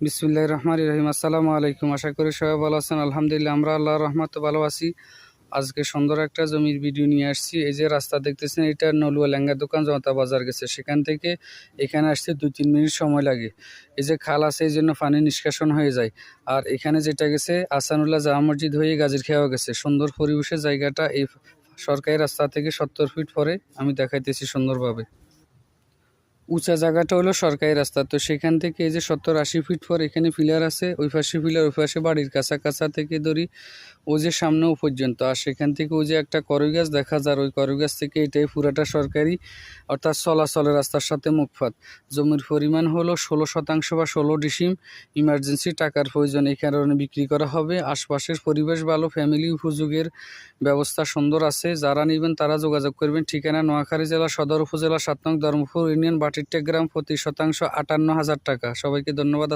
বিসমুল্লাহ রহমান রহিম। আসসালামু আলাইকুম। আশা করি সবাই ভালো আছেন। আলহামদুলিল্লাহ, আমরা আল্লাহর রহমত ভালো আছি। আজকে সুন্দর একটা জমির ভিডিও নিয়ে আসছি। এই যে রাস্তা দেখতেছেন, এটা নলুয়া লেঙ্গা দোকান, জনতা বাজার গেছে। সেখান থেকে এখানে আসতে দুই তিন মিনিট সময় লাগে। এই যে খাল আছে, এই জন্য পানি নিষ্কাশন হয়ে যায়। আর এখানে যেটা গেছে আসানুল্লাহ জামা মসজিদ হয়ে গাজির খেয়াও গেছে। সুন্দর পরিবেশের জায়গাটা এই সরকারি রাস্তা থেকে সত্তর ফিট পরে আমি দেখাইতেছি সুন্দরভাবে। উঁচা জায়গাটা হলো সরকারি রাস্তা। তো সেখান থেকে এই যে সত্তর আশি ফিট পর এখানে পিলার আছে, ওই পাশে পিলার ওই পাশে বাড়ির কাছা কাছা থেকে ধরি ও যে সামনেও পর্যন্ত। আর সেখান থেকে ওই যে একটা করই গাছ দেখা যায় ওই করই গাছ থেকে এটাই পুরাটা সরকারি, অর্থাৎ চলাচলের রাস্তার সাথে মুখপাত। জমির পরিমাণ হলো ষোলো শতাংশ বা ষোলো ডিসিম। ইমার্জেন্সি টাকার প্রয়োজন এই কারণে বিক্রি করা হবে। আশপাশের পরিবেশ ভালো ফ্যামিলি উপযোগের ব্যবস্থা সুন্দর আছে। যারা নেবেন তারা যোগাযোগ করবেন। ঠিকানা নোয়াখালী জেলা সদর উপজেলা সাত নং ধর্মপুর ইউনিয়ন বাটিরটেক গ্রাম প্রতি শতাংশ আটান্ন হাজার টাকা। সবাইকে ধন্যবাদ